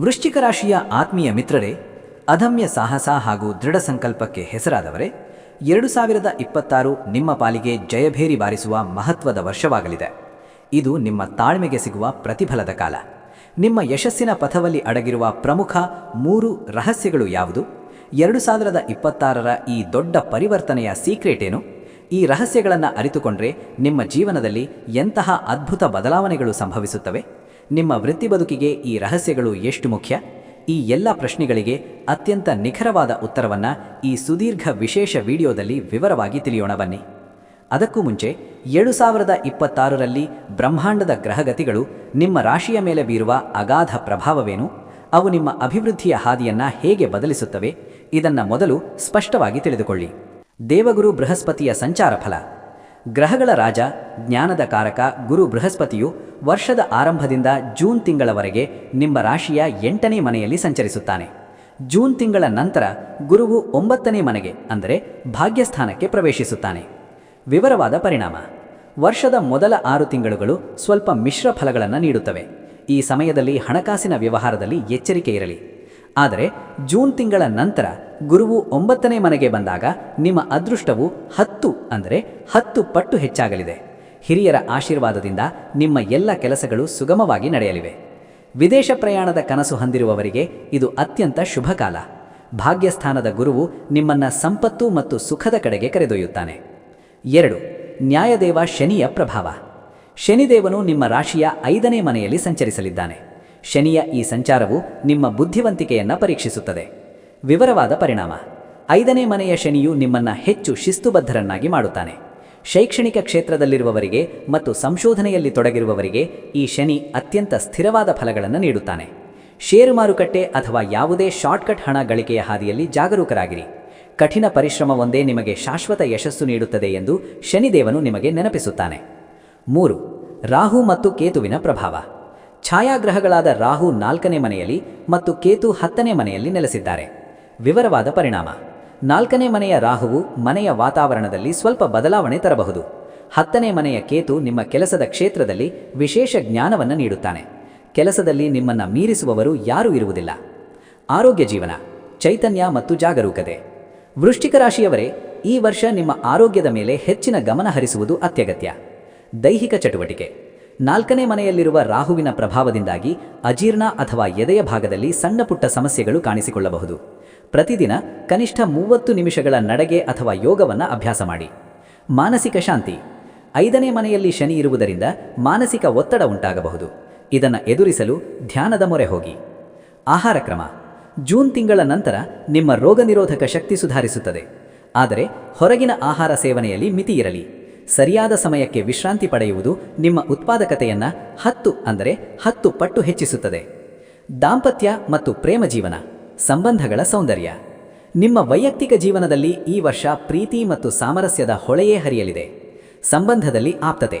ವೃಶ್ಚಿಕ ರಾಶಿಯ ಆತ್ಮೀಯ ಮಿತ್ರರೇ ಅದಮ್ಯ ಸಾಹಸ ಹಾಗೂ ದೃಢ ಸಂಕಲ್ಪಕ್ಕೆ ಹೆಸರಾದವರೇ, ಎರಡು ಸಾವಿರದ ಇಪ್ಪತ್ತಾರು ನಿಮ್ಮ ಪಾಲಿಗೆ ಜಯಭೇರಿ ಬಾರಿಸುವ ಮಹತ್ವದ ವರ್ಷವಾಗಲಿದೆ. ಇದು ನಿಮ್ಮ ತಾಳ್ಮೆಗೆ ಸಿಗುವ ಪ್ರತಿಫಲದ ಕಾಲ. ನಿಮ್ಮ ಯಶಸ್ಸಿನ ಪಥವಲ್ಲಿ ಅಡಗಿರುವ ಪ್ರಮುಖ ಮೂರು ರಹಸ್ಯಗಳು ಯಾವುದು? ಎರಡು ಸಾವಿರದ ಇಪ್ಪತ್ತಾರರ ಈ ದೊಡ್ಡ ಪರಿವರ್ತನೆಯ ಸೀಕ್ರೆಟ್ ಏನು ಈ ರಹಸ್ಯಗಳನ್ನು ಅರಿತುಕೊಂಡ್ರೆ ನಿಮ್ಮ ಜೀವನದಲ್ಲಿ ಎಂತಹ ಅದ್ಭುತ ಬದಲಾವಣೆಗಳು ಸಂಭವಿಸುತ್ತವೆ? ನಿಮ್ಮ ವೃತ್ತಿ ಬದುಕಿಗೆ ಈ ರಹಸ್ಯಗಳು ಎಷ್ಟು ಮುಖ್ಯ? ಈ ಎಲ್ಲ ಪ್ರಶ್ನೆಗಳಿಗೆ ಅತ್ಯಂತ ನಿಖರವಾದ ಉತ್ತರವನ್ನು ಈ ಸುದೀರ್ಘ ವಿಶೇಷ ವಿಡಿಯೋದಲ್ಲಿ ವಿವರವಾಗಿ ತಿಳಿಯೋಣ ಬನ್ನಿ. ಅದಕ್ಕೂ ಮುಂಚೆ, ಎರಡು ಸಾವಿರದ ಇಪ್ಪತ್ತಾರರಲ್ಲಿ ಬ್ರಹ್ಮಾಂಡದ ಗ್ರಹಗತಿಗಳು ನಿಮ್ಮ ರಾಶಿಯ ಮೇಲೆ ಬೀರುವ ಅಗಾಧ ಪ್ರಭಾವವೇನು? ಅವು ನಿಮ್ಮ ಅಭಿವೃದ್ಧಿಯ ಹಾದಿಯನ್ನು ಹೇಗೆ ಬದಲಿಸುತ್ತವೆ? ಇದನ್ನು ಮೊದಲು ಸ್ಪಷ್ಟವಾಗಿ ತಿಳಿದುಕೊಳ್ಳಿ. ದೇವಗುರು ಬೃಹಸ್ಪತಿಯ ಸಂಚಾರ ಫಲ. ಗ್ರಹಗಳ ರಾಜ, ಜ್ಞಾನದ ಕಾರಕ ಗುರು ಬೃಹಸ್ಪತಿಯು ವರ್ಷದ ಆರಂಭದಿಂದ ಜೂನ್ ತಿಂಗಳವರೆಗೆ ನಿಮ್ಮ ರಾಶಿಯ ಎಂಟನೇ ಮನೆಯಲ್ಲಿ ಸಂಚರಿಸುತ್ತಾನೆ. ಜೂನ್ ತಿಂಗಳ ನಂತರ ಗುರುವು ಒಂಬತ್ತನೇ ಮನೆಗೆ, ಅಂದರೆ ಭಾಗ್ಯಸ್ಥಾನಕ್ಕೆ ಪ್ರವೇಶಿಸುತ್ತಾನೆ. ವಿವರವಾದ ಪರಿಣಾಮ. ವರ್ಷದ ಮೊದಲ ಆರು ತಿಂಗಳುಗಳು ಸ್ವಲ್ಪ ಮಿಶ್ರ ಫಲಗಳನ್ನು ನೀಡುತ್ತವೆ. ಈ ಸಮಯದಲ್ಲಿ ಹಣಕಾಸಿನ ವ್ಯವಹಾರದಲ್ಲಿ ಎಚ್ಚರಿಕೆ ಇರಲಿ. ಆದರೆ ಜೂನ್ ತಿಂಗಳ ನಂತರ ಗುರುವು ಒಂಬತ್ತನೇ ಮನೆಗೆ ಬಂದಾಗ ನಿಮ್ಮ ಅದೃಷ್ಟವು ಹತ್ತು ಅಂದರೆ ಹತ್ತು ಪಟ್ಟು ಹೆಚ್ಚಾಗಲಿದೆ. ಹಿರಿಯರ ಆಶೀರ್ವಾದದಿಂದ ನಿಮ್ಮ ಎಲ್ಲ ಕೆಲಸಗಳು ಸುಗಮವಾಗಿ ನಡೆಯಲಿವೆ. ವಿದೇಶ ಪ್ರಯಾಣದ ಕನಸು ಹೊಂದಿರುವವರಿಗೆ ಇದು ಅತ್ಯಂತ ಶುಭ ಕಾಲ. ಭಾಗ್ಯಸ್ಥಾನದ ಗುರುವು ನಿಮ್ಮನ್ನ ಸಂಪತ್ತು ಮತ್ತು ಸುಖದ ಕಡೆಗೆ ಕರೆದೊಯ್ಯುತ್ತಾನೆ. ಎರಡು, ನ್ಯಾಯದೇವ ಶನಿಯ ಪ್ರಭಾವ. ಶನಿದೇವನು ನಿಮ್ಮ ರಾಶಿಯ ಐದನೇ ಮನೆಯಲ್ಲಿ ಸಂಚರಿಸಲಿದ್ದಾನೆ. ಶನಿಯ ಈ ಸಂಚಾರವು ನಿಮ್ಮ ಬುದ್ಧಿವಂತಿಕೆಯನ್ನು ಪರೀಕ್ಷಿಸುತ್ತದೆ. ವಿವರವಾದ ಪರಿಣಾಮ. ಐದನೇ ಮನೆಯ ಶನಿಯು ನಿಮ್ಮನ್ನ ಹೆಚ್ಚು ಶಿಸ್ತುಬದ್ಧರನ್ನಾಗಿ ಮಾಡುತ್ತಾನೆ. ಶೈಕ್ಷಣಿಕ ಕ್ಷೇತ್ರದಲ್ಲಿರುವವರಿಗೆ ಮತ್ತು ಸಂಶೋಧನೆಯಲ್ಲಿ ತೊಡಗಿರುವವರಿಗೆ ಈ ಶನಿ ಅತ್ಯಂತ ಸ್ಥಿರವಾದ ಫಲಗಳನ್ನು ನೀಡುತ್ತಾನೆ. ಷೇರು ಮಾರುಕಟ್ಟೆ ಅಥವಾ ಯಾವುದೇ ಶಾರ್ಟ್ಕಟ್ ಹಣ ಗಳಿಕೆಯ ಹಾದಿಯಲ್ಲಿ ಜಾಗರೂಕರಾಗಿರಿ. ಕಠಿಣ ಪರಿಶ್ರಮವೊಂದೇ ನಿಮಗೆ ಶಾಶ್ವತ ಯಶಸ್ಸು ನೀಡುತ್ತದೆ ಎಂದು ಶನಿದೇವನು ನಿಮಗೆ ನೆನಪಿಸುತ್ತಾನೆ. ಮೂರು, ರಾಹು ಮತ್ತು ಕೇತುವಿನ ಪ್ರಭಾವ. ಛಾಯಾಗ್ರಹಗಳಾದ ರಾಹು ನಾಲ್ಕನೇ ಮನೆಯಲ್ಲಿ ಮತ್ತು ಕೇತು ಹತ್ತನೇ ಮನೆಯಲ್ಲಿ ನೆಲೆಸಿದ್ದಾರೆ. ವಿವರವಾದ ಪರಿಣಾಮ. ನಾಲ್ಕನೇ ಮನೆಯ ರಾಹುವು ಮನೆಯ ವಾತಾವರಣದಲ್ಲಿ ಸ್ವಲ್ಪ ಬದಲಾವಣೆ ತರಬಹುದು. ಹತ್ತನೇ ಮನೆಯ ಕೇತು ನಿಮ್ಮ ಕೆಲಸದ ಕ್ಷೇತ್ರದಲ್ಲಿ ವಿಶೇಷ ಜ್ಞಾನವನ್ನು ನೀಡುತ್ತಾನೆ. ಕೆಲಸದಲ್ಲಿ ನಿಮ್ಮನ್ನ ಮೀರಿಸುವವರು ಯಾರೂ ಇರುವುದಿಲ್ಲ. ಆರೋಗ್ಯ ಜೀವನ, ಚೈತನ್ಯ ಮತ್ತು ಜಾಗರೂಕತೆ. ವೃಶ್ಚಿಕ ರಾಶಿಯವರೇ, ಈ ವರ್ಷ ನಿಮ್ಮ ಆರೋಗ್ಯದ ಮೇಲೆ ಹೆಚ್ಚಿನ ಗಮನ ಹರಿಸುವುದು ಅತ್ಯಗತ್ಯ. ದೈಹಿಕ ಚಟುವಟಿಕೆ. ನಾಲ್ಕನೇ ಮನೆಯಲ್ಲಿರುವ ರಾಹುವಿನ ಪ್ರಭಾವದಿಂದಾಗಿ ಅಜೀರ್ಣ ಅಥವಾ ಎದೆಯ ಭಾಗದಲ್ಲಿ ಸಣ್ಣ ಪುಟ್ಟ ಸಮಸ್ಯೆಗಳು ಕಾಣಿಸಿಕೊಳ್ಳಬಹುದು. ಪ್ರತಿದಿನ ಕನಿಷ್ಠ ಮೂವತ್ತು ನಿಮಿಷಗಳ ನಡಗೆ ಅಥವಾ ಯೋಗವನ್ನು ಅಭ್ಯಾಸ ಮಾಡಿ. ಮಾನಸಿಕ ಶಾಂತಿ. ಐದನೇ ಮನೆಯಲ್ಲಿ ಶನಿ ಇರುವುದರಿಂದ ಮಾನಸಿಕ ಒತ್ತಡ ಉಂಟಾಗಬಹುದು. ಇದನ್ನು ಎದುರಿಸಲು ಧ್ಯಾನದ ಮೊರೆ ಹೋಗಿ. ಆಹಾರ ಕ್ರಮ. ಜೂನ್ ತಿಂಗಳ ನಂತರ ನಿಮ್ಮ ರೋಗನಿರೋಧಕ ಶಕ್ತಿ ಸುಧಾರಿಸುತ್ತದೆ. ಆದರೆ ಹೊರಗಿನ ಆಹಾರ ಸೇವನೆಯಲ್ಲಿ ಮಿತಿ ಇರಲಿ ಸರಿಯಾದ ಸಮಯಕ್ಕೆ ವಿಶ್ರಾಂತಿ ಪಡೆಯುವುದು ನಿಮ್ಮ ಉತ್ಪಾದಕತೆಯನ್ನು ಹತ್ತು ಅಂದರೆ ಹತ್ತು ಪಟ್ಟು ಹೆಚ್ಚಿಸುತ್ತದೆ. ದಾಂಪತ್ಯ ಮತ್ತು ಪ್ರೇಮ ಜೀವನ, ಸಂಬಂಧಗಳ ಸೌಂದರ್ಯ. ನಿಮ್ಮ ವೈಯಕ್ತಿಕ ಜೀವನದಲ್ಲಿ ಈ ವರ್ಷ ಪ್ರೀತಿ ಮತ್ತು ಸಾಮರಸ್ಯದ ಹೊಳೆಯೇ ಹರಿಯಲಿದೆ. ಸಂಬಂಧದಲ್ಲಿ ಆಪ್ತತೆ.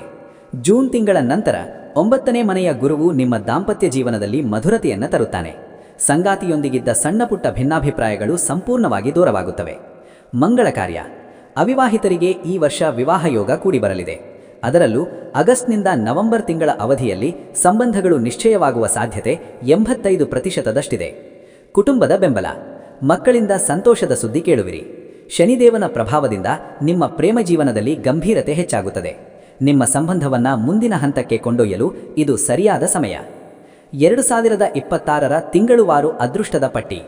ಜೂನ್ ತಿಂಗಳ ನಂತರ ಒಂಬತ್ತನೇ ಮನೆಯ ಗುರುವು ನಿಮ್ಮ ದಾಂಪತ್ಯ ಜೀವನದಲ್ಲಿ ಮಧುರತೆಯನ್ನು ತರುತ್ತಾನೆ. ಸಂಗಾತಿಯೊಂದಿಗಿದ್ದ ಸಣ್ಣಪುಟ್ಟ ಭಿನ್ನಾಭಿಪ್ರಾಯಗಳು ಸಂಪೂರ್ಣವಾಗಿ ದೂರವಾಗುತ್ತವೆ. ಮಂಗಳ ಕಾರ್ಯ. ಅವಿವಾಹಿತರಿಗೆ ಈ ವರ್ಷ ವಿವಾಹ ಯೋಗ ಕೂಡಿಬರಲಿದೆ. ಅದರಲ್ಲೂ ಆಗಸ್ಟ್ನಿಂದ ನವೆಂಬರ್ ತಿಂಗಳ ಅವಧಿಯಲ್ಲಿ ಸಂಬಂಧಗಳು ನಿಶ್ಚಯವಾಗುವ ಸಾಧ್ಯತೆ ಎಂಬತ್ತೈದು ಪ್ರತಿಶತದಷ್ಟಿದೆ. ಕುಟುಂಬದ ಬೆಂಬಲ. ಮಕ್ಕಳಿಂದ ಸಂತೋಷದ ಸುದ್ದಿ ಕೇಳುವಿರಿ. ಶನಿದೇವನ ಪ್ರಭಾವದಿಂದ ನಿಮ್ಮ ಪ್ರೇಮ ಜೀವನದಲ್ಲಿ ಗಂಭೀರತೆ ಹೆಚ್ಚಾಗುತ್ತದೆ. ನಿಮ್ಮ ಸಂಬಂಧವನ್ನ ಮುಂದಿನ ಹಂತಕ್ಕೆ ಕೊಂಡೊಯ್ಯಲು ಇದು ಸರಿಯಾದ ಸಮಯ. ಎರಡು ಸಾವಿರದ ಇಪ್ಪತ್ತಾರರ ತಿಂಗಳುವಾರು ಅದೃಷ್ಟದ ಪಟ್ಟಿ.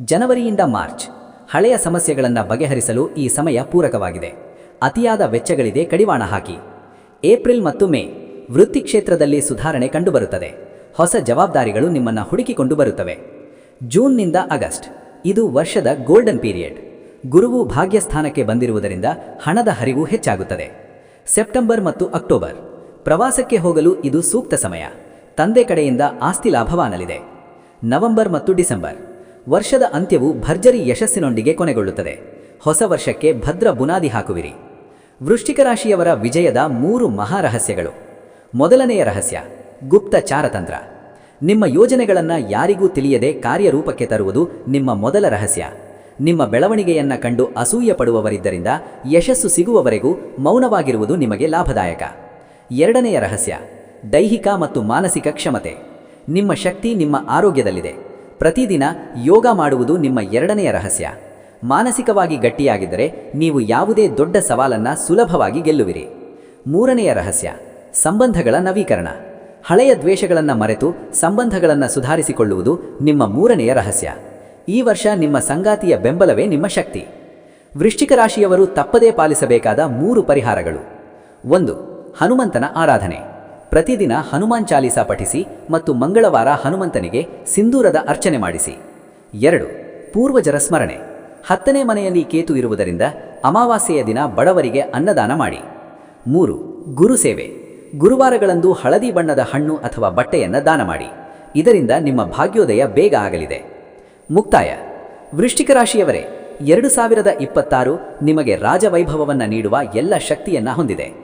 ಜನವರಿಯಿಂದ ಮಾರ್ಚ್. ಹಳೆಯ ಸಮಸ್ಯೆಗಳನ್ನು ಬಗೆಹರಿಸಲು ಈ ಸಮಯ ಪೂರಕವಾಗಿದೆ. ಅತಿಯಾದ ವೆಚ್ಚಗಳಿದೆ ಕಡಿವಾಣ ಹಾಕಿ. ಏಪ್ರಿಲ್ ಮತ್ತು ಮೇ ವೃತ್ತಿ ಕ್ಷೇತ್ರದಲ್ಲಿ ಸುಧಾರಣೆ ಕಂಡುಬರುತ್ತದೆ. ಹೊಸ ಜವಾಬ್ದಾರಿಗಳು ನಿಮ್ಮನ್ನು ಹುಡುಕಿಕೊಂಡು ಬರುತ್ತವೆ. ಜೂನ್ನಿಂದ ಆಗಸ್ಟ್. ಇದು ವರ್ಷದ ಗೋಲ್ಡನ್ ಪೀರಿಯಡ್. ಗುರುವು ಭಾಗ್ಯಸ್ಥಾನಕ್ಕೆ ಬಂದಿರುವುದರಿಂದ ಹಣದ ಹರಿವು ಹೆಚ್ಚಾಗುತ್ತದೆ. ಸೆಪ್ಟೆಂಬರ್ ಮತ್ತು ಅಕ್ಟೋಬರ್. ಪ್ರವಾಸಕ್ಕೆ ಹೋಗಲು ಇದು ಸೂಕ್ತ ಸಮಯ. ತಂದೆ ಕಡೆಯಿಂದ ಆಸ್ತಿ ಲಾಭವಾನಲಿದೆ ನವೆಂಬರ್ ಮತ್ತು ಡಿಸೆಂಬರ್. ವರ್ಷದ ಅಂತ್ಯವು ಭರ್ಜರಿ ಯಶಸ್ಸಿನೊಂದಿಗೆ ಕೊನೆಗೊಳ್ಳುತ್ತದೆ. ಹೊಸ ವರ್ಷಕ್ಕೆ ಭದ್ರ ಬುನಾದಿ ಹಾಕುವಿರಿ. ವೃಶ್ಚಿಕ ರಾಶಿಯವರ ವಿಜಯದ ಮೂರು ಮಹಾರಹಸ್ಯಗಳು ಮೊದಲನೆಯ ರಹಸ್ಯ, ಗುಪ್ತ ಚಾರತಂತ್ರ. ನಿಮ್ಮ ಯೋಜನೆಗಳನ್ನು ಯಾರಿಗೂ ತಿಳಿಯದೆ ಕಾರ್ಯರೂಪಕ್ಕೆ ತರುವುದು ನಿಮ್ಮ ಮೊದಲ ರಹಸ್ಯ. ನಿಮ್ಮ ಬೆಳವಣಿಗೆಯನ್ನ ಕಂಡು ಅಸೂಯ ಪಡುವವರಿದ್ದರಿಂದ ಯಶಸ್ಸು ಸಿಗುವವರೆಗೂ ಮೌನವಾಗಿರುವುದು ನಿಮಗೆ ಲಾಭದಾಯಕ. ಎರಡನೆಯ ರಹಸ್ಯ, ದೈಹಿಕ ಮತ್ತು ಮಾನಸಿಕ ಕ್ಷಮತೆ. ನಿಮ್ಮ ಶಕ್ತಿ ನಿಮ್ಮ ಆರೋಗ್ಯದಲ್ಲಿದೆ. ಪ್ರತಿದಿನ ಯೋಗ ಮಾಡುವುದು ನಿಮ್ಮ ಎರಡನೆಯ ರಹಸ್ಯ. ಮಾನಸಿಕವಾಗಿ ಗಟ್ಟಿಯಾಗಿದ್ದರೆ ನೀವು ಯಾವುದೇ ದೊಡ್ಡ ಸವಾಲನ್ನು ಸುಲಭವಾಗಿ ಗೆಲ್ಲುವಿರಿ. ಮೂರನೆಯ ರಹಸ್ಯ, ಸಂಬಂಧಗಳ ನವೀಕರಣ. ಹಳೆಯ ದ್ವೇಷಗಳನ್ನು ಮರೆತು ಸಂಬಂಧಗಳನ್ನು ಸುಧಾರಿಸಿಕೊಳ್ಳುವುದು ನಿಮ್ಮ ಮೂರನೆಯ ರಹಸ್ಯ. ಈ ವರ್ಷ ನಿಮ್ಮ ಸಂಗಾತಿಯ ಬೆಂಬಲವೇ ನಿಮ್ಮ ಶಕ್ತಿ. ವೃಶ್ಚಿಕ ರಾಶಿಯವರು ತಪ್ಪದೇ ಪಾಲಿಸಬೇಕಾದ ಮೂರು ಪರಿಹಾರಗಳು. ಒಂದು, ಹನುಮಂತನ ಆರಾಧನೆ. ಪ್ರತಿದಿನ ಹನುಮಾನ್ ಚಾಲೀಸ ಪಠಿಸಿ ಮತ್ತು ಮಂಗಳವಾರ ಹನುಮಂತನಿಗೆ ಸಿಂಧೂರದ ಅರ್ಚನೆ ಮಾಡಿಸಿ. ಎರಡು, ಪೂರ್ವಜರ ಸ್ಮರಣೆ. ಹತ್ತನೇ ಮನೆಯಲ್ಲಿ ಕೇತು ಇರುವುದರಿಂದ ಅಮಾವಾಸ್ಯೆಯ ದಿನ ಬಡವರಿಗೆ ಅನ್ನದಾನ ಮಾಡಿ. ಮೂರು, ಗುರು ಸೇವೆ. ಗುರುವಾರಗಳಂದು ಹಳದಿ ಬಣ್ಣದ ಹಣ್ಣು ಅಥವಾ ಬಟ್ಟೆಯನ್ನು ದಾನ ಮಾಡಿ. ಇದರಿಂದ ನಿಮ್ಮ ಭಾಗ್ಯೋದಯ ಬೇಗ ಆಗಲಿದೆ. ಮುಕ್ತಾಯ. ವೃಶ್ಚಿಕ ರಾಶಿಯವರೇ, ಎರಡು ಸಾವಿರದ ಇಪ್ಪತ್ತಾರು ನಿಮಗೆ ರಾಜವೈಭವವನ್ನು ನೀಡುವ ಎಲ್ಲ ಶಕ್ತಿಯನ್ನ ಹೊಂದಿದೆ.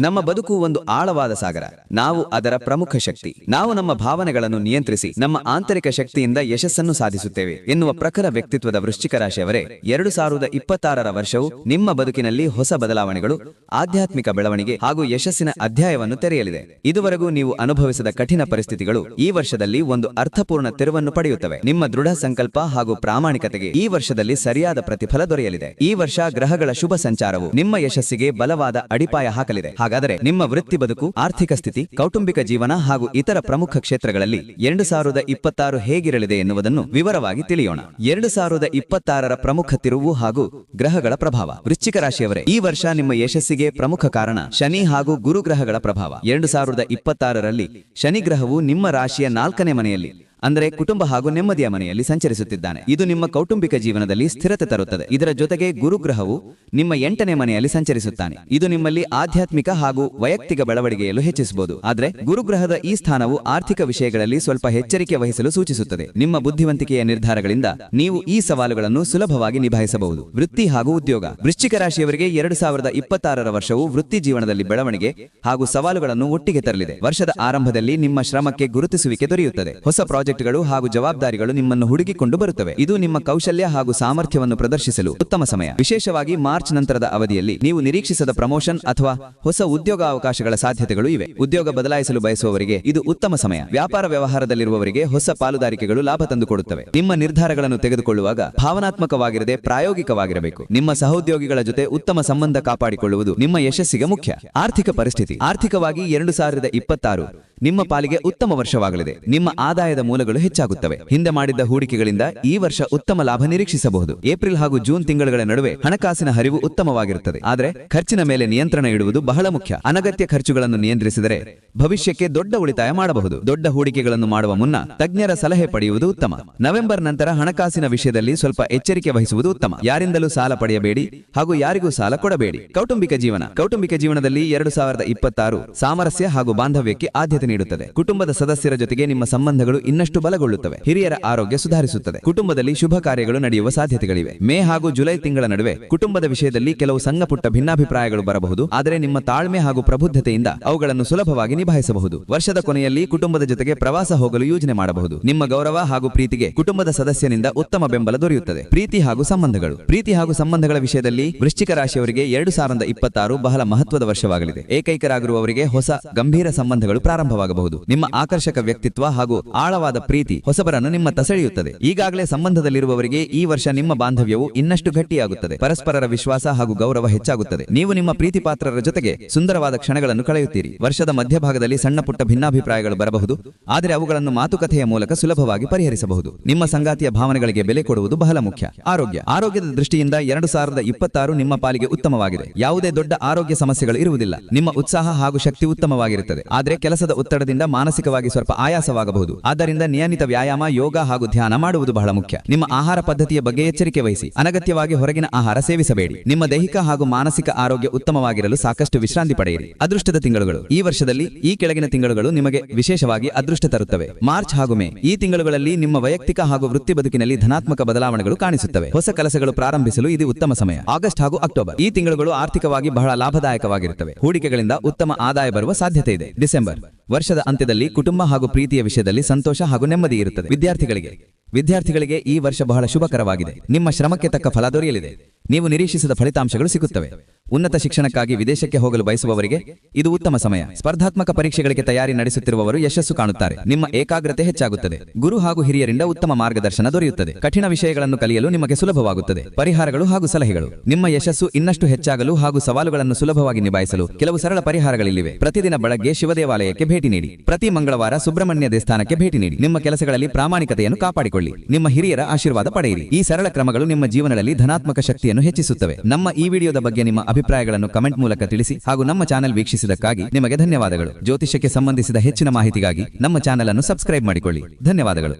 ನಮ್ಮ ಬದುಕು ಒಂದು ಆಳವಾದ ಸಾಗರ. ನಾವು ಅದರ ಪ್ರಮುಖ ಶಕ್ತಿ. ನಾವು ನಮ್ಮ ಭಾವನೆಗಳನ್ನು ನಿಯಂತ್ರಿಸಿ, ನಮ್ಮ ಆಂತರಿಕ ಶಕ್ತಿಯಿಂದ ಯಶಸ್ಸನ್ನು ಸಾಧಿಸುತ್ತೇವೆ ಎನ್ನುವ ಪ್ರಖರ ವ್ಯಕ್ತಿತ್ವದ ವೃಶ್ಚಿಕ ರಾಶಿಯವರೇ ಎರಡು ಸಾವಿರದ ಇಪ್ಪತ್ತಾರರ ವರ್ಷವು ನಿಮ್ಮ ಬದುಕಿನಲ್ಲಿ ಹೊಸ ಬದಲಾವಣೆಗಳು, ಆಧ್ಯಾತ್ಮಿಕ ಬೆಳವಣಿಗೆ ಹಾಗೂ ಯಶಸ್ಸಿನ ಅಧ್ಯಾಯವನ್ನು ತೆರೆಯಲಿದೆ. ಇದುವರೆಗೂ ನೀವು ಅನುಭವಿಸಿದ ಕಠಿಣ ಪರಿಸ್ಥಿತಿಗಳು ಈ ವರ್ಷದಲ್ಲಿ ಒಂದು ಅರ್ಥಪೂರ್ಣ ತಿರುವನ್ನು ಪಡೆಯುತ್ತವೆ. ನಿಮ್ಮ ದೃಢ ಸಂಕಲ್ಪ ಹಾಗೂ ಪ್ರಾಮಾಣಿಕತೆಗೆ ಈ ವರ್ಷದಲ್ಲಿ ಸರಿಯಾದ ಪ್ರತಿಫಲ ದೊರೆಯಲಿದೆ. ಈ ವರ್ಷ ಗ್ರಹಗಳ ಶುಭ ಸಂಚಾರವು ನಿಮ್ಮ ಯಶಸ್ಸಿಗೆ ಬಲವಾದ ಅಡಿಪಾಯ ಹಾಕಲಿದೆ. ಹಾಗಾದರೆ ನಿಮ್ಮ ವೃತ್ತಿ ಬದುಕು, ಆರ್ಥಿಕ ಸ್ಥಿತಿ, ಕೌಟುಂಬಿಕ ಜೀವನ ಹಾಗೂ ಇತರ ಪ್ರಮುಖ ಕ್ಷೇತ್ರಗಳಲ್ಲಿ ಎರಡು ಸಾವಿರದ ಇಪ್ಪತ್ತಾರು ಹೇಗಿರಲಿದೆ ಎನ್ನುವುದನ್ನು ವಿವರವಾಗಿ ತಿಳಿಯೋಣ. ಎರಡು ಸಾವಿರದ ಇಪ್ಪತ್ತಾರರ ಪ್ರಮುಖ ತಿರುವು ಹಾಗೂ ಗ್ರಹಗಳ ಪ್ರಭಾವ. ವೃಶ್ಚಿಕ ರಾಶಿಯವರೇ, ಈ ವರ್ಷ ನಿಮ್ಮ ಯಶಸ್ಸಿಗೆ ಪ್ರಮುಖ ಕಾರಣ ಶನಿ ಹಾಗೂ ಗುರುಗ್ರಹಗಳ ಪ್ರಭಾವ. ಎರಡು ಸಾವಿರದ ಇಪ್ಪತ್ತಾರರಲ್ಲಿ ಶನಿ ಗ್ರಹವು ನಿಮ್ಮ ರಾಶಿಯ ನಾಲ್ಕನೇ ಮನೆಯಲ್ಲಿ ಅಂದರೆ ಕುಟುಂಬ ಹಾಗೂ ನೆಮ್ಮದಿಯ ಮನೆಯಲ್ಲಿ ಸಂಚರಿಸುತ್ತಿದ್ದಾನೆ. ಇದು ನಿಮ್ಮ ಕೌಟುಂಬಿಕ ಜೀವನದಲ್ಲಿ ಸ್ಥಿರತೆ ತರುತ್ತದೆ. ಇದರ ಜೊತೆಗೆ ಗುರುಗ್ರಹವು ನಿಮ್ಮ ಎಂಟನೇ ಮನೆಯಲ್ಲಿ ಸಂಚರಿಸುತ್ತಾನೆ. ಇದು ನಿಮ್ಮಲ್ಲಿ ಆಧ್ಯಾತ್ಮಿಕ ಹಾಗೂ ವೈಯಕ್ತಿಕ ಬೆಳವಣಿಗೆಯಲ್ಲೂ ಹೆಚ್ಚಿಸಬಹುದು. ಆದರೆ ಗುರುಗ್ರಹದ ಈ ಸ್ಥಾನವು ಆರ್ಥಿಕ ವಿಷಯಗಳಲ್ಲಿ ಸ್ವಲ್ಪ ಎಚ್ಚರಿಕೆ ವಹಿಸಲು ಸೂಚಿಸುತ್ತದೆ. ನಿಮ್ಮ ಬುದ್ಧಿವಂತಿಕೆಯ ನಿರ್ಧಾರಗಳಿಂದ ನೀವು ಈ ಸವಾಲುಗಳನ್ನು ಸುಲಭವಾಗಿ ನಿಭಾಯಿಸಬಹುದು. ವೃತ್ತಿ ಹಾಗೂ ಉದ್ಯೋಗ. ವೃಶ್ಚಿಕ ರಾಶಿಯವರಿಗೆ ಎರಡು ಸಾವಿರದ ಇಪ್ಪತ್ತಾರರ ವರ್ಷವು ವೃತ್ತಿ ಜೀವನದಲ್ಲಿ ಬೆಳವಣಿಗೆ ಹಾಗೂ ಸವಾಲುಗಳನ್ನು ಒಟ್ಟಿಗೆ ತರಲಿದೆ. ವರ್ಷದ ಆರಂಭದಲ್ಲಿ ನಿಮ್ಮ ಶ್ರಮಕ್ಕೆ ಗುರುತಿಸುವಿಕೆ ದೊರೆಯುತ್ತದೆ. ಹೊಸ ಪ್ರಾಜೆಕ್ಟ್ಗಳು ಹಾಗೂ ಜವಾಬ್ದಾರಿಗಳು ನಿಮ್ಮನ್ನು ಹುಡುಕಿಕೊಂಡು ಬರುತ್ತವೆ. ಇದು ನಿಮ್ಮ ಕೌಶಲ್ಯ ಹಾಗೂ ಸಾಮರ್ಥ್ಯವನ್ನು ಪ್ರದರ್ಶಿಸಲು ಉತ್ತಮ ಸಮಯ. ವಿಶೇಷವಾಗಿ ಮಾರ್ಚ್ ನಂತರದ ಅವಧಿಯಲ್ಲಿ ನೀವು ನಿರೀಕ್ಷಿಸದ ಪ್ರಮೋಷನ್ ಅಥವಾ ಹೊಸ ಉದ್ಯೋಗ ಅವಕಾಶಗಳ ಸಾಧ್ಯತೆಗಳು ಇವೆ. ಉದ್ಯೋಗ ಬದಲಾಯಿಸಲು ಬಯಸುವವರಿಗೆ ಇದು ಉತ್ತಮ ಸಮಯ. ವ್ಯಾಪಾರ ವ್ಯವಹಾರದಲ್ಲಿರುವವರಿಗೆ ಹೊಸ ಪಾಲುದಾರಿಕೆಗಳು ಲಾಭ ತಂದುಕೊಡುತ್ತವೆ. ನಿಮ್ಮ ನಿರ್ಧಾರಗಳನ್ನು ತೆಗೆದುಕೊಳ್ಳುವಾಗ ಭಾವನಾತ್ಮಕವಾಗಿರದೆ ಪ್ರಾಯೋಗಿಕವಾಗಿರಬೇಕು. ನಿಮ್ಮ ಸಹೋದ್ಯೋಗಿಗಳ ಜೊತೆ ಉತ್ತಮ ಸಂಬಂಧ ಕಾಪಾಡಿಕೊಳ್ಳುವುದು ನಿಮ್ಮ ಯಶಸ್ಸಿಗೆ ಮುಖ್ಯ. ಆರ್ಥಿಕ ಪರಿಸ್ಥಿತಿ. ಆರ್ಥಿಕವಾಗಿ ಎರಡು ಸಾವಿರದ ಇಪ್ಪತ್ತಾರು ನಿಮ್ಮ ಪಾಲಿಗೆ ಉತ್ತಮ ವರ್ಷವಾಗಲಿದೆ. ನಿಮ್ಮ ಆದಾಯದ ಮೂಲಗಳು ಹೆಚ್ಚಾಗುತ್ತವೆ. ಹಿಂದೆ ಮಾಡಿದ್ದ ಹೂಡಿಕೆಗಳಿಂದ ಈ ವರ್ಷ ಉತ್ತಮ ಲಾಭ ನಿರೀಕ್ಷಿಸಬಹುದು. ಏಪ್ರಿಲ್ ಹಾಗೂ ಜೂನ್ ತಿಂಗಳುಗಳ ನಡುವೆ ಹಣಕಾಸಿನ ಹರಿವು ಉತ್ತಮವಾಗಿರುತ್ತದೆ. ಆದರೆ ಖರ್ಚಿನ ಮೇಲೆ ನಿಯಂತ್ರಣ ಇಡುವುದು ಬಹಳ ಮುಖ್ಯ. ಅನಗತ್ಯ ಖರ್ಚುಗಳನ್ನು ನಿಯಂತ್ರಿಸಿದರೆ ಭವಿಷ್ಯಕ್ಕೆ ದೊಡ್ಡ ಉಳಿತಾಯ ಮಾಡಬಹುದು. ದೊಡ್ಡ ಹೂಡಿಕೆಗಳನ್ನು ಮಾಡುವ ಮುನ್ನ ತಜ್ಞರ ಸಲಹೆ ಪಡೆಯುವುದು ಉತ್ತಮ. ನವೆಂಬರ್ ನಂತರ ಹಣಕಾಸಿನ ವಿಷಯದಲ್ಲಿ ಸ್ವಲ್ಪ ಎಚ್ಚರಿಕೆ ವಹಿಸುವುದು ಉತ್ತಮ. ಯಾರಿಂದಲೂ ಸಾಲ ಪಡೆಯಬೇಡಿ ಹಾಗೂ ಯಾರಿಗೂ ಸಾಲ ಕೊಡಬೇಡಿ. ಕೌಟುಂಬಿಕ ಜೀವನ. ಕೌಟುಂಬಿಕ ಜೀವನದಲ್ಲಿ ಎರಡು ಸಾವಿರದ ಇಪ್ಪತ್ತಾರು ಸಾಮರಸ್ಯ ಹಾಗೂ ಬಾಂಧವ್ಯಕ್ಕೆ ಆದ್ಯತೆ ನೀಡುತ್ತದೆ. ಕುಟುಂಬದ ಸದಸ್ಯರ ಜೊತೆಗೆ ನಿಮ್ಮ ಸಂಬಂಧಗಳು ಇನ್ನಷ್ಟು ಬಲಗೊಳ್ಳುತ್ತವೆ. ಹಿರಿಯರ ಆರೋಗ್ಯ ಸುಧಾರಿಸುತ್ತದೆ. ಕುಟುಂಬದಲ್ಲಿ ಶುಭ ಕಾರ್ಯಗಳು ನಡೆಯುವ ಸಾಧ್ಯತೆಗಳಿವೆ. ಮೇ ಹಾಗೂ ಜುಲೈ ತಿಂಗಳ ನಡುವೆ ಕುಟುಂಬದ ವಿಷಯದಲ್ಲಿ ಕೆಲವು ಸಂಘಪುಟ್ಟ ಭಿನ್ನಾಭಿಪ್ರಾಯಗಳು ಬರಬಹುದು. ಆದರೆ ನಿಮ್ಮ ತಾಳ್ಮೆ ಹಾಗೂ ಪ್ರಬುದ್ಧತೆಯಿಂದ ಅವುಗಳನ್ನು ಸುಲಭವಾಗಿ ನಿಭಾಯಿಸಬಹುದು. ವರ್ಷದ ಕೊನೆಯಲ್ಲಿ ಕುಟುಂಬದ ಜೊತೆಗೆ ಪ್ರವಾಸ ಹೋಗಲು ಯೋಜನೆ ಮಾಡಬಹುದು. ನಿಮ್ಮ ಗೌರವ ಹಾಗೂ ಪ್ರೀತಿಗೆ ಕುಟುಂಬದ ಸದಸ್ಯನಿಂದ ಉತ್ತಮ ಬೆಂಬಲ ದೊರೆಯುತ್ತದೆ. ಪ್ರೀತಿ ಹಾಗೂ ಸಂಬಂಧಗಳು. ಪ್ರೀತಿ ಹಾಗೂ ಸಂಬಂಧಗಳ ವಿಷಯದಲ್ಲಿ ವೃಶ್ಚಿಕ ರಾಶಿಯವರಿಗೆ ಎರಡು ಸಾವಿರದ ಇಪ್ಪತ್ತಾರು ಬಹಳ ಮಹತ್ವದ ವರ್ಷವಾಗಲಿದೆ. ಏಕೈಕರಾಗಿರುವವರಿಗೆ ಹೊಸ ಗಂಭೀರ ಸಂಬಂಧಗಳು ಪ್ರಾರಂಭವಾಗಬಹುದು ನಿಮ್ಮ ಆಕರ್ಷಕ ವ್ಯಕ್ತಿತ್ವ ಹಾಗೂ ಆಳವಾದ ಪ್ರೀತಿ ಹೊಸಬರನ್ನು ನಿಮ್ಮ ಸೆಳೆಯುತ್ತದೆ ಈಗಾಗಲೇ ಸಂಬಂಧದಲ್ಲಿರುವವರಿಗೆ ಈ ವರ್ಷ ನಿಮ್ಮ ಬಾಂಧವ್ಯವು ಇನ್ನಷ್ಟು ಗಟ್ಟಿಯಾಗುತ್ತದೆ. ಪರಸ್ಪರರ ವಿಶ್ವಾಸ ಹಾಗೂ ಗೌರವ ಹೆಚ್ಚಾಗುತ್ತದೆ. ನೀವು ನಿಮ್ಮ ಪ್ರೀತಿ ಪಾತ್ರರ ಜೊತೆಗೆ ಸುಂದರವಾದ ಕ್ಷಣಗಳನ್ನು ಕಳೆಯುತ್ತೀರಿ. ವರ್ಷದ ಮಧ್ಯಭಾಗದಲ್ಲಿ ಸಣ್ಣ ಪುಟ್ಟ ಭಿನ್ನಾಭಿಪ್ರಾಯಗಳು ಬರಬಹುದು. ಆದರೆ ಅವುಗಳನ್ನು ಮಾತುಕತೆಯ ಮೂಲಕ ಸುಲಭವಾಗಿ ಪರಿಹರಿಸಬಹುದು. ನಿಮ್ಮ ಸಂಗಾತಿಯ ಭಾವನೆಗಳಿಗೆ ಬೆಲೆ ಕೊಡುವುದು ಬಹಳ ಮುಖ್ಯ. ಆರೋಗ್ಯ. ಆರೋಗ್ಯದ ದೃಷ್ಟಿಯಿಂದ ಎರಡು ಸಾವಿರದ ಇಪ್ಪತ್ತಾರು ನಿಮ್ಮ ಪಾಲಿಗೆ ಉತ್ತಮವಾಗಿದೆ. ಯಾವುದೇ ದೊಡ್ಡ ಆರೋಗ್ಯ ಸಮಸ್ಯೆಗಳು ಇರುವುದಿಲ್ಲ. ನಿಮ್ಮ ಉತ್ಸಾಹ ಹಾಗೂ ಶಕ್ತಿ ಉತ್ತಮವಾಗಿರುತ್ತದೆ. ಆದರೆ ಕೆಲಸದ ಒತ್ತಡದಿಂದ ಮಾನಸಿಕವಾಗಿ ಸ್ವಲ್ಪ ಆಯಾಸವಾಗಬಹುದು. ಆದ್ದರಿಂದ ನಿಯಮಿತ ವ್ಯಾಯಾಮ, ಯೋಗ ಹಾಗೂ ಧ್ಯಾನ ಮಾಡುವುದು ಬಹಳ ಮುಖ್ಯ. ನಿಮ್ಮ ಆಹಾರ ಪದ್ಧತಿಯ ಬಗ್ಗೆ ಎಚ್ಚರಿಕೆ ವಹಿಸಿ. ಅನಗತ್ಯವಾಗಿ ಹೊರಗಿನ ಆಹಾರ ಸೇವಿಸಬೇಡಿ. ನಿಮ್ಮ ದೈಹಿಕ ಹಾಗೂ ಮಾನಸಿಕ ಆರೋಗ್ಯ ಉತ್ತಮವಾಗಿರಲು ಸಾಕಷ್ಟು ವಿಶ್ರಾಂತಿ ಪಡೆಯಿರಿ. ಅದೃಷ್ಟದ ತಿಂಗಳುಗಳು. ಈ ವರ್ಷದಲ್ಲಿ, ಈ ಕೆಳಗಿನ ತಿಂಗಳುಗಳು ನಿಮಗೆ ವಿಶೇಷವಾಗಿ ಅದೃಷ್ಟ ತರುತ್ತವೆ. ಮಾರ್ಚ್ ಹಾಗೂ ಮೇ. ಈ ತಿಂಗಳುಗಳಲ್ಲಿ ನಿಮ್ಮ ವೈಯಕ್ತಿಕ ಹಾಗೂ ವೃತ್ತಿ ಬದುಕಿನಲ್ಲಿ ಧನಾತ್ಮಕ ಬದಲಾವಣೆಗಳು ಕಾಣಿಸುತ್ತವೆ. ಹೊಸ ಕೆಲಸಗಳು ಪ್ರಾರಂಭಿಸಲು ಇದು ಉತ್ತಮ ಸಮಯ. ಆಗಸ್ಟ್ ಹಾಗೂ ಅಕ್ಟೋಬರ್. ಈ ತಿಂಗಳುಗಳು ಆರ್ಥಿಕವಾಗಿ ಬಹಳ ಲಾಭದಾಯಕವಾಗಿರುತ್ತವೆ. ಹೂಡಿಕೆಗಳಿಂದ ಉತ್ತಮ ಆದಾಯ ಬರುವ ಸಾಧ್ಯತೆ ಇದೆ. ಡಿಸೆಂಬರ್. ವರ್ಷದ ಅಂತ್ಯದಲ್ಲಿ ಕುಟುಂಬ ಹಾಗೂ ಪ್ರೀತಿಯ ವಿಷಯದಲ್ಲಿ ಸಂತೋಷ ಹಾಗೂ ನೆಮ್ಮದಿ ಇರುತ್ತದೆ. ವಿದ್ಯಾರ್ಥಿಗಳಿಗೆ ವಿದ್ಯಾರ್ಥಿಗಳಿಗೆ ಈ ವರ್ಷ ಬಹಳ ಶುಭಕರವಾಗಿದೆ. ನಿಮ್ಮ ಶ್ರಮಕ್ಕೆ ತಕ್ಕ ಫಲ ದೊರೆಯಲಿದೆ. ನೀವು ನಿರೀಕ್ಷಿಸಿದ ಫಲಿತಾಂಶಗಳು ಸಿಗುತ್ತವೆ. ಉನ್ನತ ಶಿಕ್ಷಣಕ್ಕಾಗಿ ವಿದೇಶಕ್ಕೆ ಹೋಗಲು ಬಯಸುವವರಿಗೆ ಇದು ಉತ್ತಮ ಸಮಯ. ಸ್ಪರ್ಧಾತ್ಮಕ ಪರೀಕ್ಷೆಗಳಿಗೆ ತಯಾರಿ ನಡೆಸುತ್ತಿರುವವರು ಯಶಸ್ಸು ಕಾಣುತ್ತಾರೆ. ನಿಮ್ಮ ಏಕಾಗ್ರತೆ ಹೆಚ್ಚಾಗುತ್ತದೆ. ಗುರು ಹಾಗೂ ಹಿರಿಯರಿಂದ ಉತ್ತಮ ಮಾರ್ಗದರ್ಶನ ದೊರೆಯುತ್ತದೆ. ಕಠಿಣ ವಿಷಯಗಳನ್ನು ಕಲಿಯಲು ನಿಮಗೆ ಸುಲಭವಾಗುತ್ತದೆ. ಪರಿಹಾರಗಳು ಹಾಗೂ ಸಲಹೆಗಳು. ನಿಮ್ಮ ಯಶಸ್ಸು ಇನ್ನಷ್ಟು ಹೆಚ್ಚಾಗಲು ಹಾಗೂ ಸವಾಲುಗಳನ್ನು ಸುಲಭವಾಗಿ ನಿಭಾಯಿಸಲು ಕೆಲವು ಸರಳ ಪರಿಹಾರಗಳಿವೆ ಪ್ರತಿದಿನ ಬೆಳಗ್ಗೆ ಶಿವದೇವಾಲಯಕ್ಕೆ ಭೇಟಿ ನೀಡಿ. ಪ್ರತಿ ಮಂಗಳವಾರ ಸುಬ್ರಹ್ಮಣ್ಯ ದೇವಸ್ಥಾನಕ್ಕೆ ಭೇಟಿ ನೀಡಿ. ನಿಮ್ಮ ಕೆಲಸಗಳಲ್ಲಿ ಪ್ರಾಮಾಣಿಕತೆಯನ್ನು ಕಾಪಾಡಿಕೊಳ್ಳಿ. ನಿಮ್ಮ ಹಿರಿಯರ ಆಶೀರ್ವಾದ ಪಡೆಯಿರಿ. ಈ ಸರಳ ಕ್ರಮಗಳು ನಿಮ್ಮ ಜೀವನದಲ್ಲಿ ಧನಾತ್ಮಕ ಶಕ್ತಿಯನ್ನು ಹೆಚ್ಚಿಸುತ್ತವೆ. ನಮ್ಮ ಈ ವಿಡಿಯೋದ ಬಗ್ಗೆ ನಿಮ್ಮ ಅಭಿಪ್ರಾಯಗಳನ್ನು ಕಮೆಂಟ್ ಮೂಲಕ ತಿಳಿಸಿ ಹಾಗೂ ನಮ್ಮ ಚಾನೆಲ್ ವೀಕ್ಷಿಸಿದಕ್ಕಾಗಿ ನಿಮಗೆ ಧನ್ಯವಾದಗಳು. ಜ್ಯೋತಿಷ್ಯಕ್ಕೆ ಸಂಬಂಧಿಸಿದ ಹೆಚ್ಚಿನ ಮಾಹಿತಿಗಾಗಿ ನಮ್ಮ ಚಾನೆಲ್ ಅನ್ನು ಸಬ್ಸ್ಕ್ರೈಬ್ ಮಾಡಿಕೊಳ್ಳಿ. ಧನ್ಯವಾದಗಳು.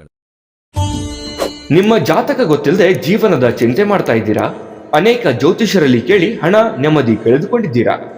ನಿಮ್ಮ ಜಾತಕ ಗೊತ್ತಿಲ್ಲದೆ ಜೀವನದ ಚಿಂತೆ ಮಾಡ್ತಾ ಇದ್ದೀರಾ? ಅನೇಕ ಜ್ಯೋತಿಷರಲ್ಲಿ ಕೇಳಿ ಹಣ ನೆಮ್ಮದಿ ಕಳೆದುಕೊಂಡಿದ್ದೀರಾ?